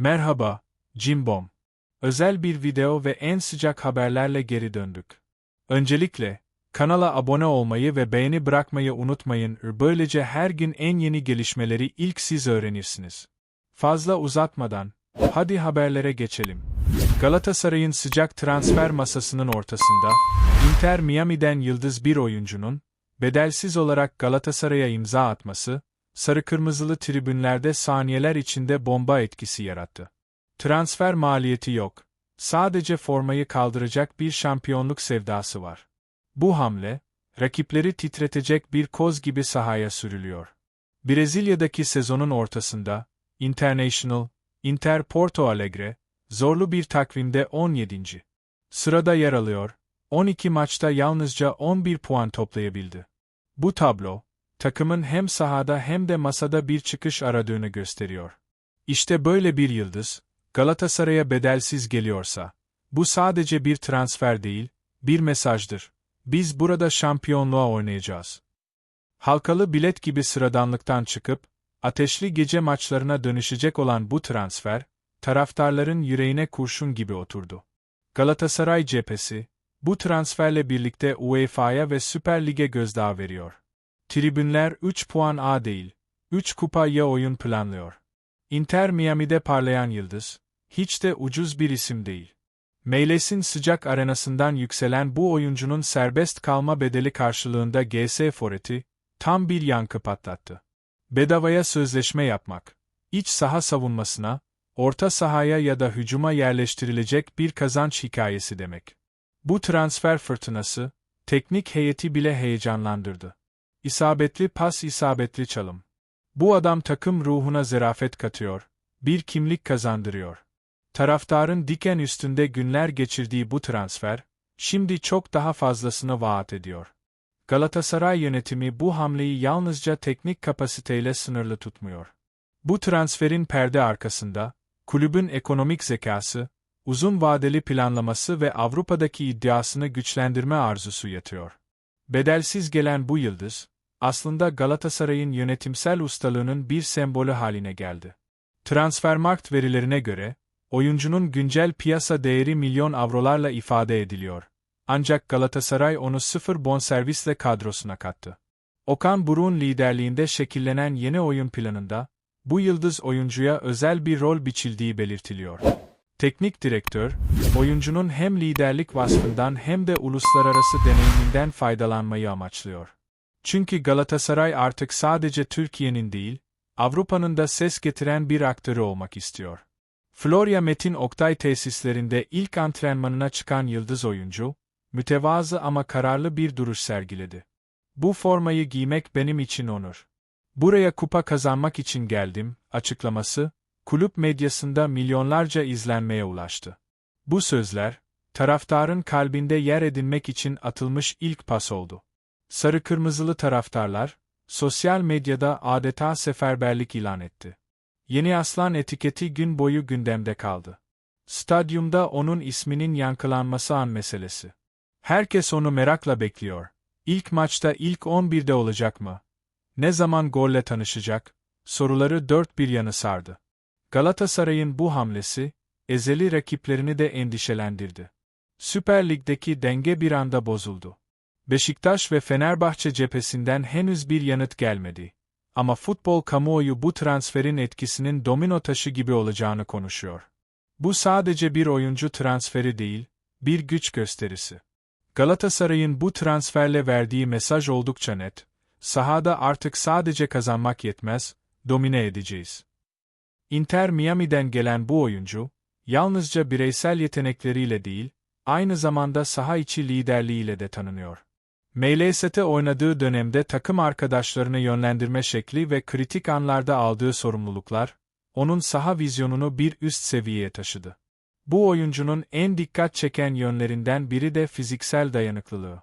Merhaba, Cimbom. Özel bir video ve en sıcak haberlerle geri döndük. Öncelikle, kanala abone olmayı ve beğeni bırakmayı unutmayın. Böylece her gün en yeni gelişmeleri ilk siz öğrenirsiniz. Fazla uzatmadan, hadi haberlere geçelim. Galatasaray'ın sıcak transfer masasının ortasında, Inter Miami'den yıldız bir oyuncunun, bedelsiz olarak Galatasaray'a imza atması, sarı kırmızılı tribünlerde saniyeler içinde bomba etkisi yarattı. Transfer maliyeti yok. Sadece formayı kaldıracak bir şampiyonluk sevdası var. Bu hamle, rakipleri titretecek bir koz gibi sahaya sürülüyor. Brezilya'daki sezonun ortasında, International, Inter Porto Alegre, zorlu bir takvimde 17. sırada yer alıyor, 12 maçta yalnızca 11 puan toplayabildi. Bu tablo, takımın hem sahada hem de masada bir çıkış aradığını gösteriyor. İşte böyle bir yıldız, Galatasaray'a bedelsiz geliyorsa, bu sadece bir transfer değil, bir mesajdır. Biz burada şampiyonluğa oynayacağız. Halkalı bilet gibi sıradanlıktan çıkıp, ateşli gece maçlarına dönüşecek olan bu transfer, taraftarların yüreğine kurşun gibi oturdu. Galatasaray cephesi, bu transferle birlikte UEFA'ya ve Süper Lig'e gözdağı veriyor. Tribünler 3 puan A değil, 3 kupa ya oyun planlıyor. Inter Miami'de parlayan yıldız, hiç de ucuz bir isim değil. Meyles'in sıcak arenasından yükselen bu oyuncunun serbest kalma bedeli karşılığında GS Foreti, tam bir yankı patlattı. Bedavaya sözleşme yapmak, iç saha savunmasına, orta sahaya ya da hücuma yerleştirilecek bir kazanç hikayesi demek. Bu transfer fırtınası, teknik heyeti bile heyecanlandırdı. İsabetli pas isabetli çalım. Bu adam takım ruhuna zerafet katıyor, bir kimlik kazandırıyor. Taraftarın diken üstünde günler geçirdiği bu transfer, şimdi çok daha fazlasını vaat ediyor. Galatasaray yönetimi bu hamleyi yalnızca teknik kapasiteyle sınırlı tutmuyor. Bu transferin perde arkasında, kulübün ekonomik zekası, uzun vadeli planlaması ve Avrupa'daki iddiasını güçlendirme arzusu yatıyor. Bedelsiz gelen bu yıldız, aslında Galatasaray'ın yönetimsel ustalığının bir sembolü haline geldi. Transfermarkt verilerine göre, oyuncunun güncel piyasa değeri milyon avrolarla ifade ediliyor. Ancak Galatasaray onu sıfır bonservisle kadrosuna kattı. Okan Buruk'un liderliğinde şekillenen yeni oyun planında, bu yıldız oyuncuya özel bir rol biçildiği belirtiliyor. Teknik direktör, oyuncunun hem liderlik vasfından hem de uluslararası deneyiminden faydalanmayı amaçlıyor. Çünkü Galatasaray artık sadece Türkiye'nin değil, Avrupa'nın da ses getiren bir aktörü olmak istiyor. Florya Metin Oktay tesislerinde ilk antrenmanına çıkan yıldız oyuncu, mütevazı ama kararlı bir duruş sergiledi. Bu formayı giymek benim için onur. Buraya kupa kazanmak için geldim, açıklaması, kulüp medyasında milyonlarca izlenmeye ulaştı. Bu sözler, taraftarın kalbinde yer edinmek için atılmış ilk pas oldu. Sarı kırmızılı taraftarlar, sosyal medyada adeta seferberlik ilan etti. Yeni Aslan etiketi gün boyu gündemde kaldı. Stadyumda onun isminin yankılanması an meselesi. Herkes onu merakla bekliyor. İlk maçta ilk 11'de olacak mı? Ne zaman golle tanışacak? Soruları dört bir yanı sardı. Galatasaray'ın bu hamlesi, ezeli rakiplerini de endişelendirdi. Süper Lig'deki denge bir anda bozuldu. Beşiktaş ve Fenerbahçe cephesinden henüz bir yanıt gelmedi. Ama futbol kamuoyu bu transferin etkisinin domino taşı gibi olacağını konuşuyor. Bu sadece bir oyuncu transferi değil, bir güç gösterisi. Galatasaray'ın bu transferle verdiği mesaj oldukça net. Sahada artık sadece kazanmak yetmez, domine edeceğiz. Inter Miami'den gelen bu oyuncu, yalnızca bireysel yetenekleriyle değil, aynı zamanda saha içi liderliğiyle de tanınıyor. MLS'te oynadığı dönemde takım arkadaşlarını yönlendirme şekli ve kritik anlarda aldığı sorumluluklar, onun saha vizyonunu bir üst seviyeye taşıdı. Bu oyuncunun en dikkat çeken yönlerinden biri de fiziksel dayanıklılığı.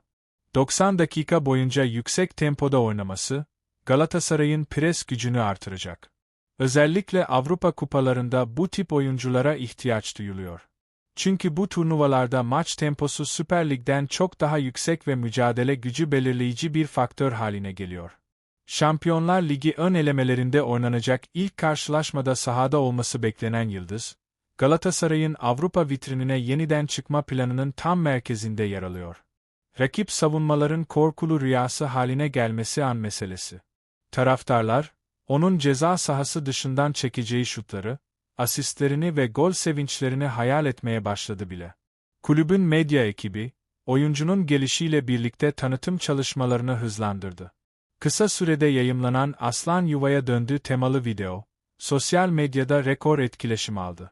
90 dakika boyunca yüksek tempoda oynaması, Galatasaray'ın pres gücünü artıracak. Özellikle Avrupa kupalarında bu tip oyunculara ihtiyaç duyuluyor. Çünkü bu turnuvalarda maç temposu Süper Lig'den çok daha yüksek ve mücadele gücü belirleyici bir faktör haline geliyor. Şampiyonlar Ligi ön elemelerinde oynanacak ilk karşılaşmada sahada olması beklenen Yıldız, Galatasaray'ın Avrupa vitrinine yeniden çıkma planının tam merkezinde yer alıyor. Rakip savunmaların korkulu rüyası haline gelmesi an meselesi. Taraftarlar, onun ceza sahası dışından çekeceği şutları, asistlerini ve gol sevinçlerini hayal etmeye başladı bile. Kulübün medya ekibi, oyuncunun gelişiyle birlikte tanıtım çalışmalarını hızlandırdı. Kısa sürede yayımlanan Aslan Yuva'ya döndü temalı video, sosyal medyada rekor etkileşim aldı.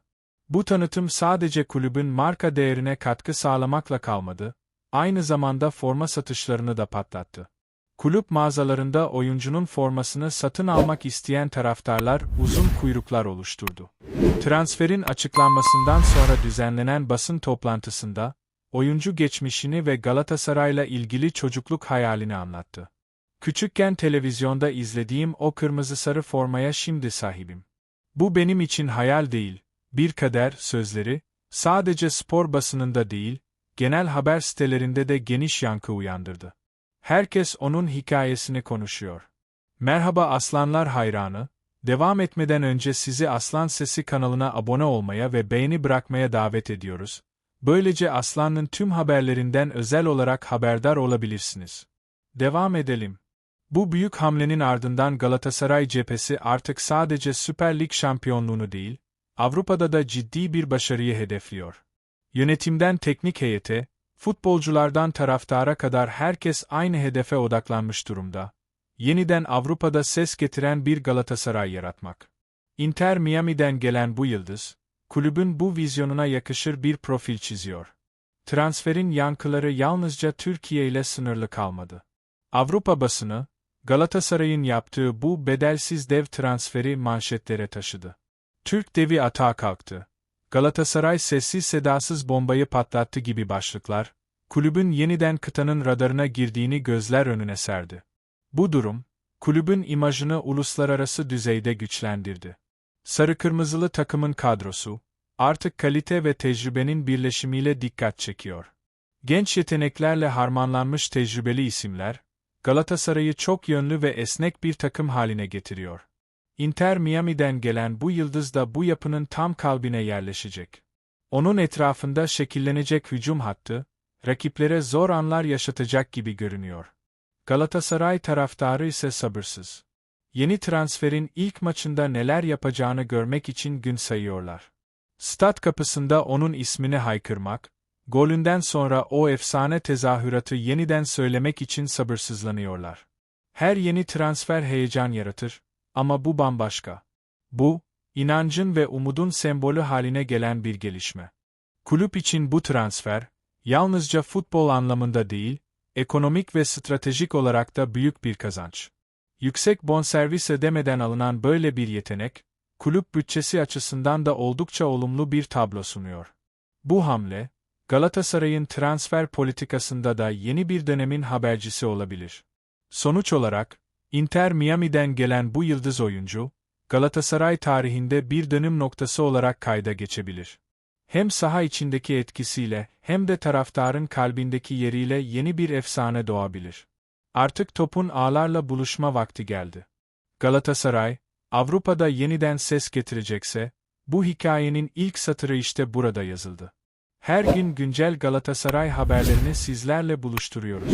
Bu tanıtım sadece kulübün marka değerine katkı sağlamakla kalmadı, aynı zamanda forma satışlarını da patlattı. Kulüp mağazalarında oyuncunun formasını satın almak isteyen taraftarlar uzun kuyruklar oluşturdu. Transferin açıklanmasından sonra düzenlenen basın toplantısında, oyuncu geçmişini ve Galatasaray'la ilgili çocukluk hayalini anlattı. Küçükken televizyonda izlediğim o kırmızı sarı formaya şimdi sahibim. Bu benim için hayal değil, bir kader sözleri, sadece spor basınında değil, genel haber sitelerinde de geniş yankı uyandırdı. Herkes onun hikayesini konuşuyor. Merhaba Aslanlar hayranı, devam etmeden önce sizi Aslan Sesi kanalına abone olmaya ve beğeni bırakmaya davet ediyoruz. Böylece Aslan'ın tüm haberlerinden özel olarak haberdar olabilirsiniz. Devam edelim. Bu büyük hamlenin ardından Galatasaray cephesi artık sadece Süper Lig şampiyonluğunu değil, Avrupa'da da ciddi bir başarıyı hedefliyor. Yönetimden teknik heyete, futbolculardan taraftara kadar herkes aynı hedefe odaklanmış durumda. Yeniden Avrupa'da ses getiren bir Galatasaray yaratmak. Inter Miami'den gelen bu yıldız, kulübün bu vizyonuna yakışır bir profil çiziyor. Transferin yankıları yalnızca Türkiye ile sınırlı kalmadı. Avrupa basını, Galatasaray'ın yaptığı bu bedelsiz dev transferi manşetlere taşıdı. Türk devi atağa kalktı. Galatasaray sessiz sedasız bombayı patlattı gibi başlıklar, kulübün yeniden kıtanın radarına girdiğini gözler önüne serdi. Bu durum, kulübün imajını uluslararası düzeyde güçlendirdi. Sarı-kırmızılı takımın kadrosu, artık kalite ve tecrübenin birleşimiyle dikkat çekiyor. Genç yeteneklerle harmanlanmış tecrübeli isimler, Galatasaray'ı çok yönlü ve esnek bir takım haline getiriyor. Inter Miami'den gelen bu yıldız da bu yapının tam kalbine yerleşecek. Onun etrafında şekillenecek hücum hattı, rakiplere zor anlar yaşatacak gibi görünüyor. Galatasaray taraftarı ise sabırsız. Yeni transferin ilk maçında neler yapacağını görmek için gün sayıyorlar. Stat kapısında onun ismini haykırmak, golünden sonra o efsane tezahüratı yeniden söylemek için sabırsızlanıyorlar. Her yeni transfer heyecan yaratır, ama bu bambaşka. Bu, inancın ve umudun sembolü haline gelen bir gelişme. Kulüp için bu transfer, yalnızca futbol anlamında değil, ekonomik ve stratejik olarak da büyük bir kazanç. Yüksek bonservis ödemeden alınan böyle bir yetenek, kulüp bütçesi açısından da oldukça olumlu bir tablo sunuyor. Bu hamle, Galatasaray'ın transfer politikasında da yeni bir dönemin habercisi olabilir. Sonuç olarak, Inter Miami'den gelen bu yıldız oyuncu, Galatasaray tarihinde bir dönüm noktası olarak kayda geçebilir. Hem saha içindeki etkisiyle hem de taraftarın kalbindeki yeriyle yeni bir efsane doğabilir. Artık topun ağlarla buluşma vakti geldi. Galatasaray, Avrupa'da yeniden ses getirecekse, bu hikayenin ilk satırı işte burada yazıldı. Her gün güncel Galatasaray haberlerini sizlerle buluşturuyoruz.